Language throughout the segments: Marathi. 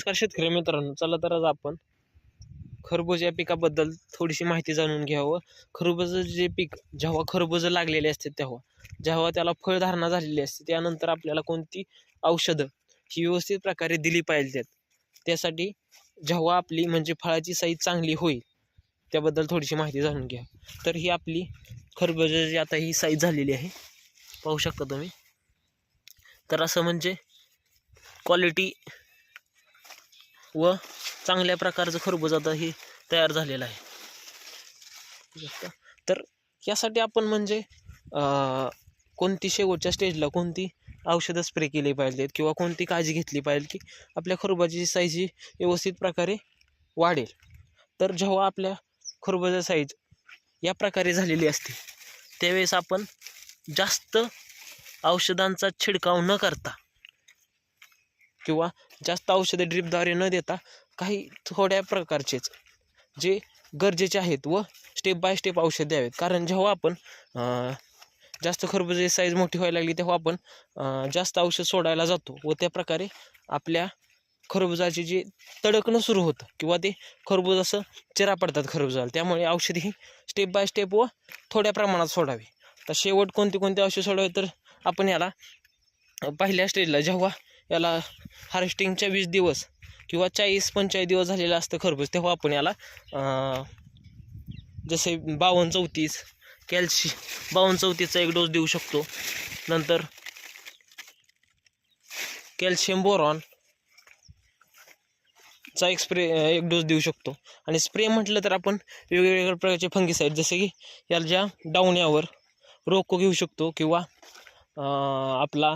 नमस्कार शेतकरी मित्रांनो चला तर आज आपण खरबूज या पिकाबद्दल थोडीशी माहिती जाणून घ्यावं. खरबूज जे पीक जेव्हा खरबूज लागलेले असते तेव्हा जेव्हा त्याला फळधारणा झालेली असते त्यानंतर आपल्याला कोणती औषधं ही व्यवस्थित प्रकारे दिली पाहिजेत. त्यासाठी जेव्हा आपली म्हणजे फळाची साईज चांगली होईल त्याबद्दल थोडीशी माहिती जाणून घ्या. तर ही आपली खरबूजाची आता ही साईज झालेली आहे. पाहू शकता तुम्ही. तर असं म्हणजे क्वालिटी व चांगल्या प्रकारचं खरबूज आता हे तयार झालेलं आहे. तर यासाठी आपण म्हणजे कोणती शेवटच्या स्टेजला कोणती औषधं स्प्रे केली पाहिजेत किंवा कोणती काळजी घेतली पाहिजे की आपल्या खरबूजाची साईज ही व्यवस्थित प्रकारे वाढेल. तर जेव्हा आपल्या खरबूजा साईज या प्रकारे झालेली असते त्यावेळेस आपण जास्त औषधांचा छिडकाव न करता किंवा जास्त औषधे ड्रीपद्वारे न देता काही थोड्या प्रकारचेच जे गरजेचे आहेत व स्टेप बाय स्टेप औषध द्यावेत. कारण जेव्हा आपण जास्त खरबुजे साईज मोठी व्हायला लागली तेव्हा आपण जास्त औषध सोडायला जातो व त्या प्रकारे आपल्या खरबुजाची जी तडकणं सुरू होतं किंवा ते खरबूज असं चिरा पडतात खरबुजाला त्यामुळे औषधी ही स्टेप बाय स्टेप व थोड्या प्रमाणात सोडावी. तर शेवट कोणते कोणते औषध सोडावे? तर आपण याला पहिल्या स्टेजला जेव्हा याला हार्वेस्टिंगच्या वीस दिवस किंवा चाळीस पंचाळीस दिवस झालेलं असतं खरबूज तेव्हा आपण याला जसे बावन्न चौतीस कॅल्शी बावन्न चौतीसचा एक डोस देऊ शकतो. नंतर कॅल्शियम बोरॉन चा एक स्प्रे एक डोस देऊ शकतो. आणि स्प्रे म्हटलं तर आपण वेगवेगळ्या प्रकारचे फंगिसाईड जसे की याला ज्या डावण्यावर रोको घेऊ शकतो किंवा आपला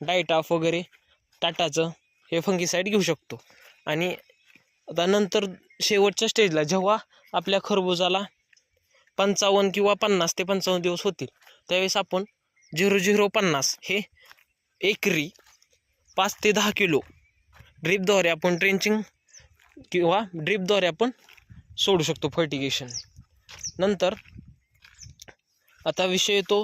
डायटाफ वगैरे टाटाचं हे फंगीसाईड घेऊ शकतो. आणि आता नंतर शेवटच्या स्टेजला जेव्हा आपल्या खरबुजाला पंचावन्न किंवा पन्नास ते पंचावन्न दिवस होतील त्यावेळेस आपण झिरो झिरो पन्नास हे एकरी पाच ते दहा किलो ड्रीपद्वारे आपण ट्रेंचिंग किंवा ड्रीपद्वारे आपण सोडू शकतो फर्टिगेशन नंतर आता विषय येतो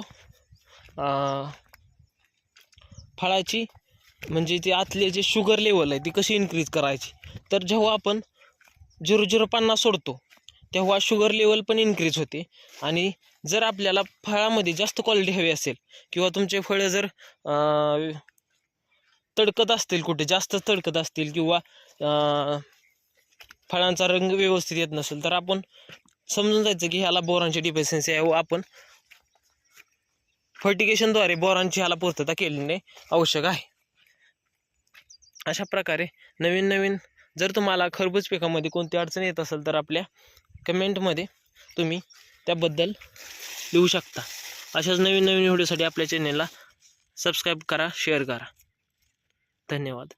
फळाची म्हणजे ते आतले जे शुगर लेवल आहे ती कशी इन्क्रीज करायची? तर जेव्हा आपण झिरो झिरो पन्नास सोडतो तेव्हा शुगर लेवल पण इन्क्रीज होते. आणि जर आपल्याला फळामध्ये जास्त क्वालिटी हवी असेल किंवा तुमचे फळं जर तडकत असतील कुठे जास्त तडकत असतील किंवा फळांचा रंग व्यवस्थित येत नसेल तर आपण समजून जायचं की ह्याला बोरांची डिफिशियन्सी आहे व आपण फर्टिकेशनद्वारे बोरांची ह्याला पूर्तता केलेली आवश्यक आहे. अशा प्रकारे नवीन नवीन जर तुम्हाला खरबूज पिकामध्ये कोणती अडचण येत असेल तर आपल्या कमेंटमध्ये तुम्ही त्याबद्दल लिहू शकता. अशाच नवीन नवीन व्हिडिओसाठी आपल्या चॅनेलला सबस्क्राईब करा शेअर करा. धन्यवाद.